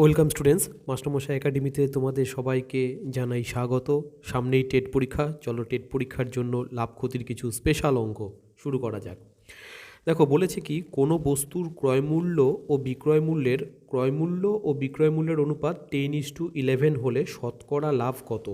Welcome students, মাস্টারমশাই একাডেমিতে তোমাদের সবাইকে জানাই স্বাগত। সামনেই টেট পরীক্ষা, চলো টেট পরীক্ষার জন্য লাভ ক্ষতির কিছু স্পেশাল অঙ্ক শুরু করা যাক। দেখো, বলেছে কি, কোনো বস্তুর ক্রয়মূল্য ও বিক্রয় মূল্যের ক্রয়মূল্য ও বিক্রয় মূল্যের অনুপাত টেন ইস টু ইলেভেন হলে শতকরা লাভ কত?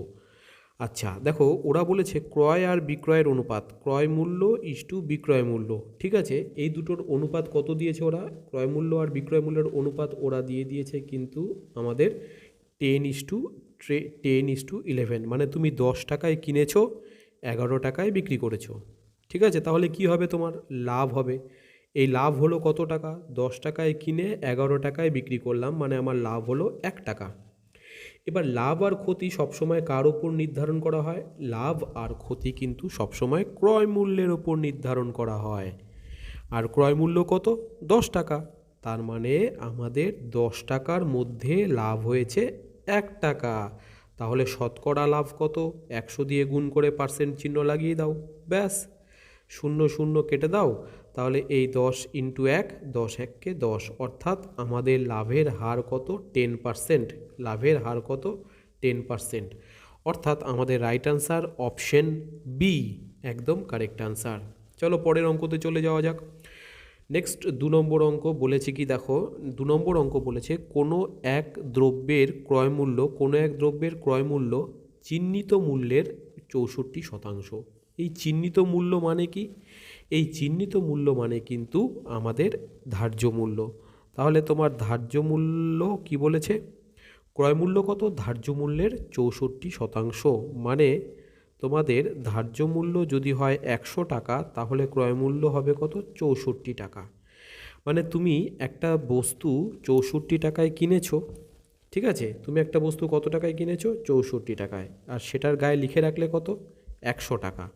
আচ্ছা দেখো, ওরা বলেছে ক্রয় আর বিক্রয়ের অনুপাত। ক্রয় মূল্য ইস টু বিক্রয় মূল্য, ঠিক আছে? এই দুটোর অনুপাত কত দিয়েছে ওরা? ক্রয় মূল্য আর বিক্রয় মূল্যের অনুপাত ওরা দিয়ে দিয়েছে কিন্তু আমাদের টেন ইস টু ট্রে টেন ইস টু ইলেভেন মানে তুমি দশ টাকায় কিনেছো, এগারো টাকায় বিক্রি করেছ, ঠিক আছে? তাহলে কি হবে তোমার? লাভ হবে। এই লাভ হলো কত টাকা? দশ টাকায় কিনে এগারো টাকায় বিক্রি করলাম মানে আমার লাভ হলো এক টাকা। এবার লাভ আর ক্ষতি সবসময় কার ওপর নির্ধারণ করা হয়? লাভ আর ক্ষতি কিন্তু সবসময় ক্রয় মূল্যের ওপর নির্ধারণ করা হয়। আর ক্রয় মূল্য কত? দশ টাকা। তার মানে আমাদের দশ টাকার মধ্যে লাভ হয়েছে এক টাকা। তাহলে শতকরা লাভ কত? একশো দিয়ে গুণ করে পার্সেন্ট চিহ্ন লাগিয়ে দাও। ব্যাস। শূন্য শূন্য কেটে দাও। তাহলে এই দশ ইন্টু এক, দশ এককে দশ, অর্থাৎ আমাদের লাভের হার কত? টেন পারসেন্ট লাভের হার কত? টেন পারসেন্ট অর্থাৎ আমাদের রাইট আনসার অপশন বি একদম কারেক্ট আনসার চলো পরের অঙ্কতে চলে যাওয়া যাক। নেক্সট দু নম্বর অঙ্ক বলেছে কি? দেখো, দু নম্বর অঙ্ক বলেছে, কোনো এক দ্রব্যের ক্রয় মূল্য, কোনো এক দ্রব্যের ক্রয় মূল্য চিহ্নিত মূল্যের চৌষট্টি শতাংশ। এই চিহ্নিত মূল্য মানে কি? এই চিহ্নিত মূল্য মানে কিন্তু আমাদের ধার্য মূল্য। তাহলে তোমার ধার্য মূল্য কি বলেছে? ক্রয় মূল্য কত? ধার্য মূল্যের চৌষট্টি শতাংশ। মানে তোমাদের ধার্য মূল্য যদি হয় একশো টাকা, তাহলে ক্রয় মূল্য হবে কত? চৌষট্টি টাকা। মানে তুমি একটা বস্তু চৌষট্টি টাকায় কিনেছো, ঠিক আছে? তুমি একটা বস্তু কত টাকায় কিনেছো? চৌষট্টি টাকায়। আর সেটার গায়ে লিখে রাখলে কত? একশো টাকা।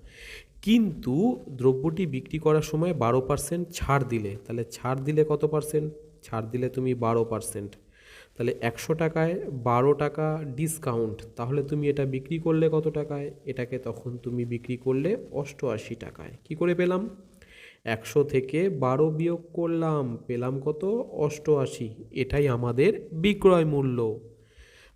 কিন্তু দ্রব্যটি বিক্রি করার সময় বারো পার্সেন্ট ছাড় দিলে, তাহলে ছাড় দিলে কত পার্সেন্ট? ছাড় দিলে তুমি বারো পার্সেন্ট। তাহলে একশো টাকায় বারো টাকা ডিসকাউন্ট তাহলে তুমি এটা বিক্রি করলে কত টাকায়? এটাকে তখন তুমি বিক্রি করলে অষ্টআশি টাকায়। কি করে পেলাম? একশো থেকে বারো বিয়োগ করলাম, পেলাম কত? অষ্টআশি। এটাই আমাদের বিক্রয় মূল্য।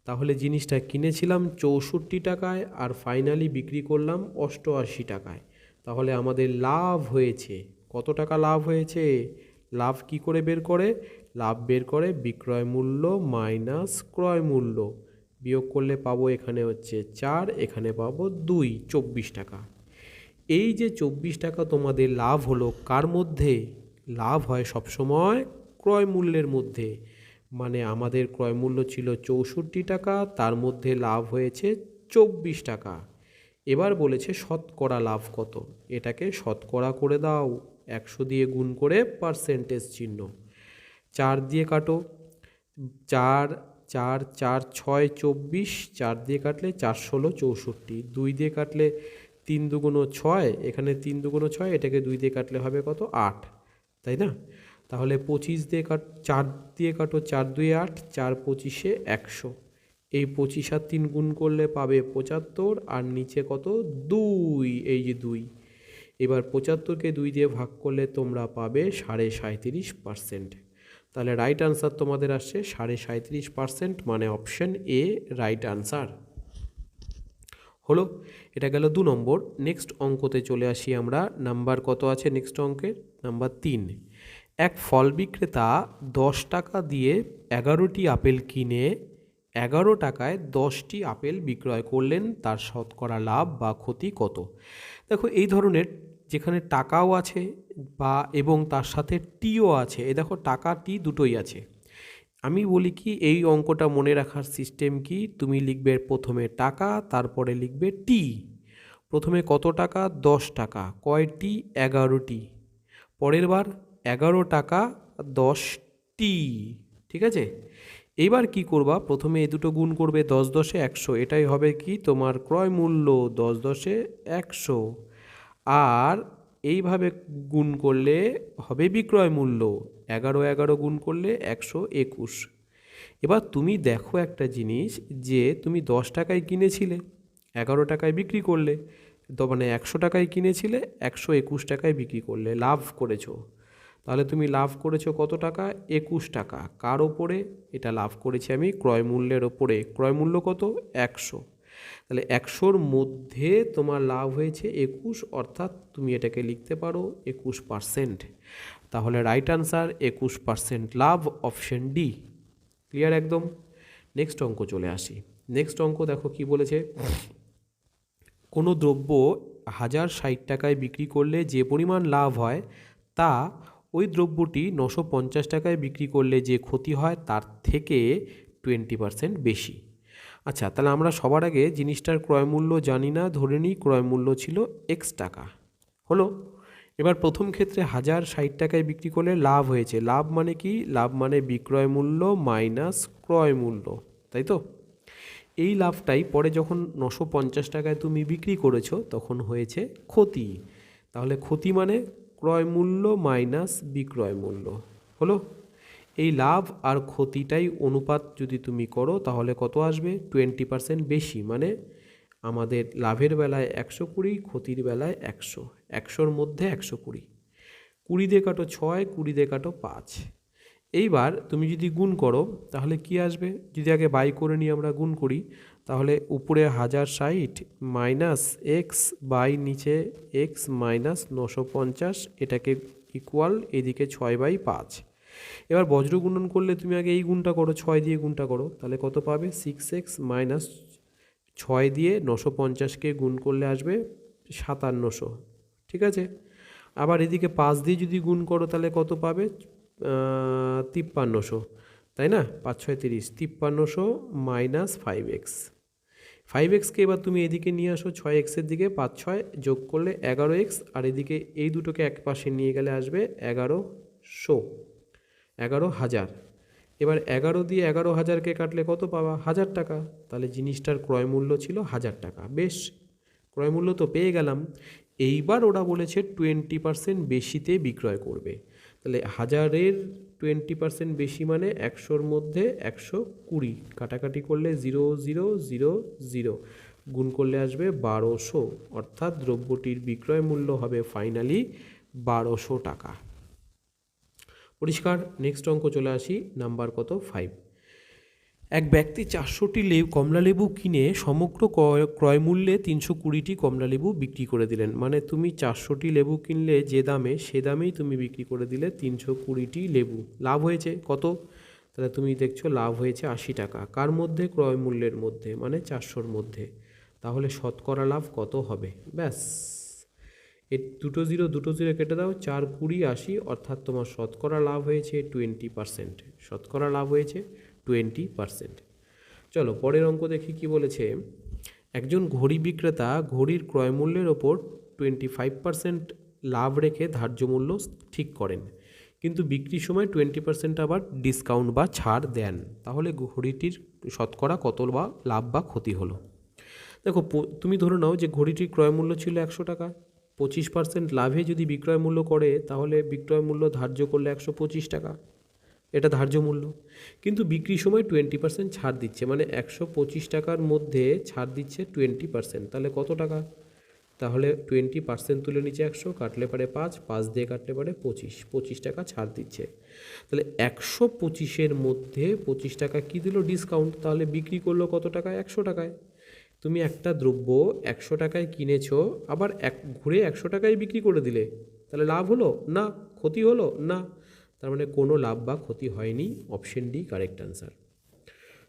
তাহলে জিনিসটা কিনেছিলাম চৌষট্টি টাকায় আর ফাইনালি বিক্রি করলাম অষ্টআশি টাকায়। তাহলে আমাদের লাভ হয়েছে। কত টাকা লাভ হয়েছে? লাভ কি করে বের করে? লাভ বের করে বিক্রয় মূল্য মাইনাস ক্রয় মূল্য। বিয়োগ করলে পাবো এখানে হচ্ছে চার, এখানে পাবো দুই, চব্বিশ টাকা। এই যে চব্বিশ টাকা তোমাদের লাভ হলো, কার মধ্যে? লাভ হয় সবসময় ক্রয় মূল্যের মধ্যে। মানে আমাদের ক্রয় মূল্য ছিল চৌষট্টি টাকা, তার মধ্যে লাভ হয়েছে চব্বিশ টাকা। এবার বলেছে শতকরা লাভ কত? এটাকে শতকরা করে দাও। একশো দিয়ে গুণ করে পার্সেন্টেজ চিহ্ন। চার দিয়ে কাটো। চার চার চার, ছয়, চব্বিশ। চার দিয়ে কাটলে চার, ষোলো, চৌষট্টি। দুই দিয়ে কাটলে তিন দুগুণো ছয়। এখানে তিন দুগুণ ছয়, এটাকে দুই দিয়ে কাটলে হবে কত? আট। তাই না? তাহলে পঁচিশ দিয়ে কাট, চার দিয়ে কাটো, চার দুই আট, চার পঁচিশে একশো। এই পঁচিশ আর তিন গুণ করলে পাবে পঁচাত্তর, আর নিচে কত? দুই, এই যে দুই। এবার পঁচাত্তরকে দুই দিয়ে ভাগ করলে তোমরা পাবে সাড়ে সাঁত্রিশ পার্সেন্ট। তাহলে রাইট আনসার তোমাদের আসছে সাড়ে সাঁত্রিশ পার্সেন্ট মানে অপশন এ রাইট আনসার হলো, এটা গেল দু নম্বর। নেক্সট অঙ্কতে চলে আসি আমরা। নাম্বার কত আছে নেক্সট অঙ্কের? নাম্বার তিন। এক ফল বিক্রেতা দশ টাকা দিয়ে এগারোটি আপেল কিনে এগারো টাকায় দশটি আপেল বিক্রয় করলেন, তার শতকরা লাভ বা ক্ষতি কত? দেখো, এই ধরনের যেখানে টাকাও আছে বা এবং তার সাথে টিও আছে এই দেখো, টাকা, টি দুটোই আছে। আমি বলি কি, এই অঙ্কটা মনে রাখার সিস্টেম কি? তুমি লিখবে প্রথমে টাকা, তারপরে লিখবে টি। প্রথমে কত টাকা? দশ টাকা। কয়টি এগারোটি পরের বার এগারো টাকা দশটি ঠিক আছে? এইবার কি করবা? প্রথমে এ দুটো গুণ করবে দশ দশে একশো। এটাই হবে কি? তোমার ক্রয় মূল্য দশ দশে একশো। আর এইভাবে গুণ করলে হবে বিক্রয় মূল্য। এগারো এগারো গুণ করলে একশো একুশ। এবার তুমি দেখো একটা জিনিস যে তুমি দশ টাকায় কিনেছিলে, এগারো টাকায় বিক্রি করলে। তো মানে একশো টাকায় কিনেছিলে, একশো একুশ টাকায় বিক্রি করলে। লাভ করেছ। তাহলে তুমি লাভ করেছ কত টাকা? একুশ টাকা। কার ওপরে? এটা লাভ করেছি আমি ক্রয় মূল্যের ওপরে। ক্রয় মূল্য কত? একশো। তাহলে একশোর মধ্যে তোমার লাভ হয়েছে একুশ, অর্থাৎ তুমি এটাকে লিখতে পারো একুশ পার্সেন্ট তাহলে রাইট আনসার একুশ পার্সেন্ট লাভ অপশন ডি ক্লিয়ার একদম? নেক্সট অঙ্ক চলে আসি। নেক্সট অঙ্ক দেখো কি বলেছে? কোনো দ্রব্য হাজার ষাট টাকায় বিক্রি করলে যে পরিমাণ লাভ হয় তা ওই দ্রব্যটি নশো পঞ্চাশ টাকায় বিক্রি করলে যে ক্ষতি হয় তার থেকে টোয়েন্টি পার্সেন্ট বেশি। আচ্ছা তাহলে আমরা সবার আগে জিনিসটার ক্রয় মূল্য জানি না, ধরে নিই ক্রয় মূল্য ছিল এক্স টাকা। হলো? এবার প্রথম ক্ষেত্রে হাজার ষাট টাকায় বিক্রি করলে লাভ হয়েছে। লাভ মানে কি? লাভ মানে বিক্রয় মূল্য মাইনাস ক্রয় মূল্য, তাই তো? এই লাভটাই পরে যখন নশো পঞ্চাশ টাকায় তুমি বিক্রি করেছ তখন হয়েছে ক্ষতি। তাহলে ক্ষতি মানে ক্রয় মূল্য মাইনাস বিক্রয় মূল্য। হলো? এই লাভ আর ক্ষতিটাই অনুপাত যদি তুমি করো, তাহলে কত আসবে? টোয়েন্টি পারসেন্ট বেশি। মানে আমাদের লাভের বেলায় একশো কুড়ি, ক্ষতির বেলায় একশো। একশোর মধ্যে একশো কুড়ি। কুড়ি দিয়ে কাটো ছয় কুড়ি দিয়ে কাটো পাঁচ। এইবার তুমি যদি গুণ করো, তাহলে কি আসবে? যদি আগে বাই করে নিয়ে আমরা গুণ করি, তাহলে উপরে হাজার ষাট মাইনাস এক্স বাই নিচে এক্স মাইনাস নশো পঞ্চাশ, এটাকে ইকুয়াল এদিকে ছয় বাই পাঁচ। এবার বজ্র গুণন করলে তুমি আগে এই গুণটা করো, ছয় দিয়ে গুণটা করো, তাহলে কত পাবে? সিক্স এক্স মাইনাস ছয় দিয়ে নশো পঞ্চাশকে গুণ করলে আসবে সাতান্নশো। ঠিক আছে? আবার এদিকে পাঁচ দিয়ে যদি গুণ করো, তাহলে কত পাবে? তিপ্পান্নশো, তাই না? পাঁচ ছয় তিরিশ তিপ্পান্নশো মাইনাস ফাইভ এক্স। ফাইভ এক্সকে এবার তুমি এদিকে নিয়ে আসো, ছয় এক্সের দিকে পাঁচ ছয় যোগ করলে এগারো এক্স, আর এদিকে এই দুটোকে এক পাশে নিয়ে গেলে আসবে এগারোশো, এগারো হাজার। এবার এগারো দিয়ে এগারো হাজারকে কাটলে কত পাবা? হাজার টাকা। তাহলে জিনিসটার ক্রয় মূল্য ছিল হাজার টাকা। বেশ, ক্রয় মূল্য তো পেয়ে গেলাম। এইবার ওরা বলেছে টোয়েন্টি পার্সেন্ট বেশিতে বিক্রয় করবে। তাহলে হাজারের টোয়েন্টি পার্সেন্ট বেশি মানে একশোর মধ্যে একশো কুড়ি। কাটাকাটি করলে জিরো জিরো জিরো জিরো গুণ করলে আসবে বারোশো। অর্থাৎ দ্রব্যটির বিক্রয় মূল্য হবে ফাইনালি বারোশো টাকা। পরিষ্কার। নেক্সট অঙ্ক চলে আসি। নাম্বার কত? ফাইভ এক ব্যক্তি চারশোটি লেবু কমলালেবু কিনে সমগ্র ক্রয়- ক্রয় মূল্যে তিনশো কুড়িটি কমলালেবু বিক্রি করে দিলেন। মানে তুমি চারশোটি লেবু কিনলে যে দামে, সে দামেই তুমি বিক্রি করে দিলে তিনশো কুড়িটি লেবু। লাভ হয়েছে কত? তাহলে তুমি দেখছ লাভ হয়েছে আশি টাকা। কার মধ্যে? ক্রয় মূল্যের মধ্যে মানে চারশোর মধ্যে। তাহলে শতকরা লাভ কত হবে? ব্যাস। এ দুটো জিরো দুটো জিরো কেটে দাও, চার কুড়ি আশি, অর্থাৎ তোমার শতকরা লাভ হয়েছে টোয়েন্টি পার্সেন্ট। শতকরা লাভ হয়েছে। টোয়েন্টি পার্সেন্ট চলো, পরের অঙ্ক দেখি কি বলেছে। একজন ঘড়ি বিক্রেতা ঘড়ির ক্রয় মূল্যের ওপর টোয়েন্টি ফাইভ পার্সেন্ট লাভ রেখে ধার্য মূল্য ঠিক করেন, কিন্তু বিক্রির সময় টোয়েন্টি পার্সেন্ট আবার ডিসকাউন্ট বা ছাড় দেন। তাহলে ঘড়িটির শতকরা কত বা লাভ বা ক্ষতি হলো? দেখো তুমি ধরে নাও যে ঘড়িটির ক্রয় মূল্য ছিল একশো টাকা, পঁচিশ পার্সেন্ট লাভে যদি বিক্রয় মূল্য করে, তাহলে বিক্রয় মূল্য ধার্য করলে একশো পঁচিশ টাকা। এটা ধার্য মূল্য। কিন্তু বিক্রির সময় টোয়েন্টি পার্সেন্ট ছাড় দিচ্ছে মানে একশো পঁচিশ টাকার মধ্যে ছাড় দিচ্ছে টোয়েন্টি পার্সেন্ট তাহলে কত টাকা? তাহলে টোয়েন্টি পার্সেন্ট তুলে নিচে একশো, কাটলে পারে পাঁচ পাঁচ দিয়ে কাটলে পারে পঁচিশ পঁচিশ টাকা ছাড় দিচ্ছে। তাহলে একশো পঁচিশের মধ্যে পঁচিশ টাকা কী দিল ডিসকাউন্ট তাহলে বিক্রি করল কত টাকায়? একশো টাকায়। তুমি একটা দ্রব্য একশো টাকায় কিনেছো, আবার এক ঘুরে একশো টাকায় বিক্রি করে দিলে। তাহলে লাভ হলো? না। ক্ষতি হলো? না। তার মানে কোনো লাভ বা ক্ষতি হয়নি অপশন ডি কারেক্ট আনসার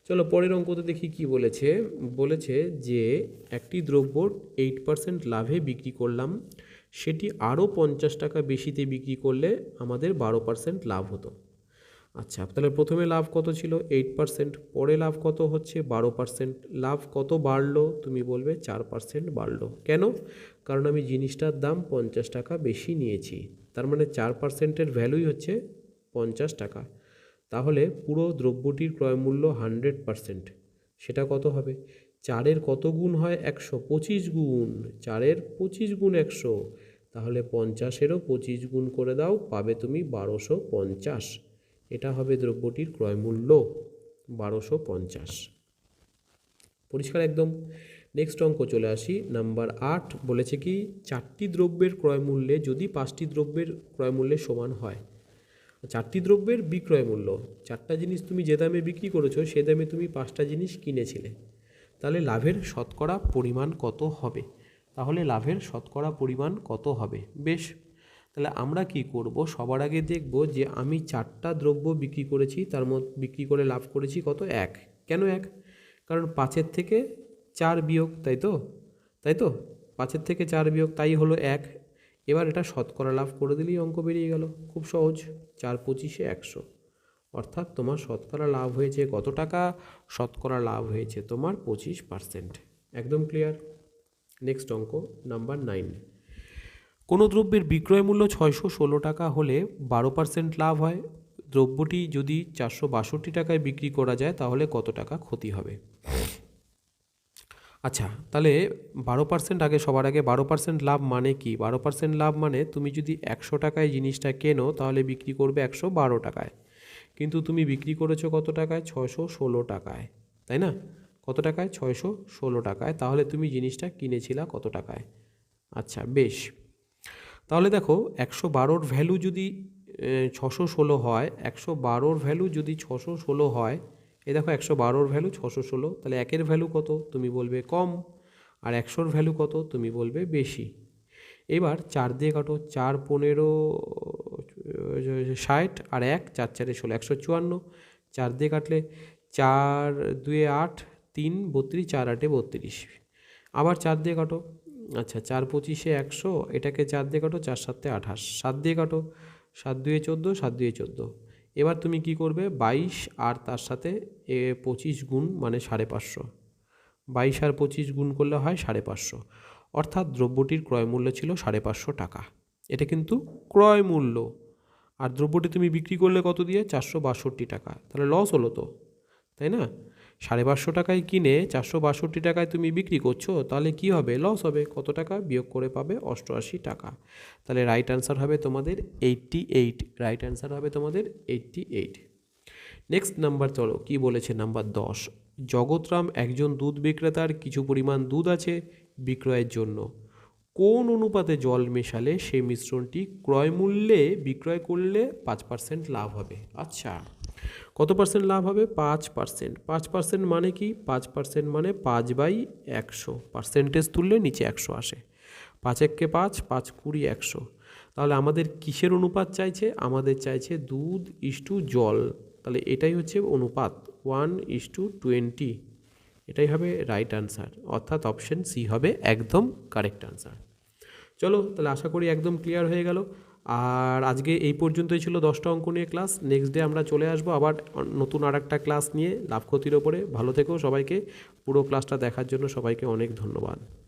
চলো পরের অঙ্কতে দেখি কি বলেছে। বলেছে যে, একটি দ্রব্য এইট পার্সেন্ট লাভে বিক্রি করলাম, সেটি আরও পঞ্চাশ টাকা বেশিতে বিক্রি করলে আমাদের বারো পার্সেন্ট লাভ হতো। আচ্ছা তাহলে প্রথমে লাভ কত ছিল? এইট পার্সেন্ট পরে লাভ কত হচ্ছে? বারো পার্সেন্ট লাভ কত বাড়লো? তুমি বলবে চার পার্সেন্ট বাড়লো। কেন? কারণ আমি জিনিসটার দাম পঞ্চাশ টাকা বেশি নিয়েছি। তার মানে চার পার্সেন্টের ভ্যালুই হচ্ছে পঞ্চাশ টাকা। তাহলে পুরো দ্রব্যটির ক্রয় মূল্য হান্ড্রেড পার্সেন্ট সেটা কত হবে? চারের কত গুণ হয় একশো? পঁচিশ গুণ। চারের পঁচিশ গুণ একশো। তাহলে পঞ্চাশেরও পঁচিশ গুণ করে দাও, পাবে তুমি বারোশো পঞ্চাশ। এটা হবে দ্রব্যটির ক্রয় মূল্য, বারোশো পঞ্চাশ। পরিষ্কার একদম। নেক্সট অঙ্ক চলে আসি নাম্বার আট বলেছে কি, চারটি দ্রব্যের ক্রয় মূল্যে যদি পাঁচটি দ্রব্যের ক্রয় মূল্যে সমান হয় চারটি দ্রব্যের বিক্রয় মূল্য। চারটা জিনিস তুমি যে দামে বিক্রি করেছ, সে দামে তুমি পাঁচটা জিনিস কিনেছিলে। তাহলে লাভের শতকরা পরিমাণ কত হবে? তাহলে লাভের শতকরা পরিমাণ কত হবে? বেশ, তাহলে আমরা কি করব? সবার আগে দেখব যে আমি চারটা দ্রব্য বিক্রি করেছি, তার মধ্যে বিক্রি করে লাভ করেছি কত? এক। কেন এক? কারণ পাঁচের থেকে চার বিয়োগ, তাই তো? তাই তো? পাঁচের থেকে চার বিয়োগ, তাই হলো এক। এবার এটা শতকরা লাভ করে দিলেই অঙ্ক বেরিয়ে গেল। খুব সহজ, চার পঁচিশে একশো। অর্থাৎ তোমার শতকরা লাভ হয়েছে কত টাকা? শতকরা লাভ হয়েছে তোমার পঁচিশ পার্সেন্ট। একদম ক্লিয়ার? নেক্সট অঙ্ক, নাম্বার নাইন। কোনো দ্রব্যের বিক্রয় মূল্য ছয়শো ষোলো টাকা হলে বারো পার্সেন্ট লাভ হয়। দ্রব্যটি যদি চারশো বাষট্টি টাকায় বিক্রি করা যায় তাহলে কত টাকা ক্ষতি হবে? আচ্ছা তাহলে বারো পার্সেন্ট আগে, সবার আগে বারো পার্সেন্ট লাভ মানে কি? বারো পার্সেন্ট লাভ মানে তুমি যদি একশো টাকায় জিনিসটা কেনো, তাহলে বিক্রি করবে একশো বারো টাকায়। কিন্তু তুমি বিক্রি করেছ কত টাকায়? ছয়শো ষোলো টাকায়, তাই না? কত টাকায়? ছয়শো ষোলো টাকায়। তাহলে তুমি জিনিসটা কিনেছিলা কত টাকায়? আচ্ছা বেশ। তাহলে দেখো, একশো বারোর ভ্যালু যদি ছশো ষোলো হয়, একশো বারোর ভ্যালু যদি ছশো ষোলো হয় এ দেখো একশো বারোর ভ্যালু ছশো ষোলো, তাহলে একের ভ্যালু কত? তুমি বলবে কম। আর একশোর ভ্যালু কত? তুমি বলবে বেশি। এবার চার দিয়ে কাটো, চার পনেরো, ষাট, আর এক, চার চারে ষোলো, একশো চুয়ান্ন। চার দিয়ে কাটলে চার দুয়ে আট, তিন, বত্রিশ, চার আটে বত্রিশ। আবার চার দিয়ে কাটো আচ্ছা চার পঁচিশে একশো, এটাকে চার দিয়ে কাটো, চার সাতে আঠাশ। সাত দিয়ে কাটো, সাত দুয়ে চোদ্দ, সাত দুয়ে চোদ্দ। এবার তুমি কি করবে? বাইশ আর তার সাথে এ পঁচিশ গুণ মানে সাড়ে পাঁচশো। বাইশ আর পঁচিশ গুণ করলে হয় সাড়ে পাঁচশো। অর্থাৎ দ্রব্যটির ক্রয়মূল্য ছিল সাড়ে পাঁচশো টাকা। এটা কিন্তু ক্রয়মূল্য আর দ্রব্যটি তুমি বিক্রি করলে কত দিয়ে? চারশো বাষট্টি টাকা। তাহলে লস হলো তো, তাই না? সাড়ে পাঁচশো টাকায় কিনে চারশো বাষট্টি টাকায় তুমি বিক্রি করছ, তাহলে কি হবে? লস হবে। কত টাকা? বিয়োগ করে পাবে অষ্টআশি টাকা। তাহলে রাইট অ্যান্সার হবে তোমাদের এইট্টি এইট রাইট অ্যান্সার হবে তোমাদের এইট্টি এইট নেক্সট নাম্বার চলো, কি বলেছে নাম্বার দশ? জগৎরাম একজন দুধ বিক্রেতার কিছু পরিমাণ দুধ আছে বিক্রয়ের জন্য। কোন অনুপাতে জল মেশালে সেই মিশ্রণটি ক্রয় মূল্যে বিক্রয় করলে পাঁচ পার্সেন্ট লাভ হবে? আচ্ছা। কত পার্সেন্ট লাভ হবে? পাঁচ পার্সেন্ট পাঁচ পার্সেন্ট মানে কি? পাঁচ পার্সেন্ট মানে পাঁচ বাই একশো। পার্সেন্টেজ তুললে নিচে একশো আসে। পাঁচ এককে পাঁচ পাঁচ কুড়ি একশো। তাহলে আমাদের কিসের অনুপাত চাইছে? আমাদের চাইছে দুধ ইস টু জল। তাহলে এটাই হচ্ছে অনুপাত। One is to twenty. এটাই হবে রাইট আনসার। অর্থাৎ অপশন সি হবে একদম কারেক্ট আনসার। চলো, তাহলে আশা করি একদম ক্লিয়ার হয়ে গেল। আর আজকে এই পর্যন্তই ছিল দশটা অঙ্ক নিয়ে ক্লাস নেক্সট ডে আমরা চলে আসব আবার নতুন আর একটা ক্লাস নিয়ে লাভ ক্ষতির ওপরে। ভালো থেকো সবাইকে। পুরো ক্লাসটা দেখার জন্য সবাইকে অনেক ধন্যবাদ।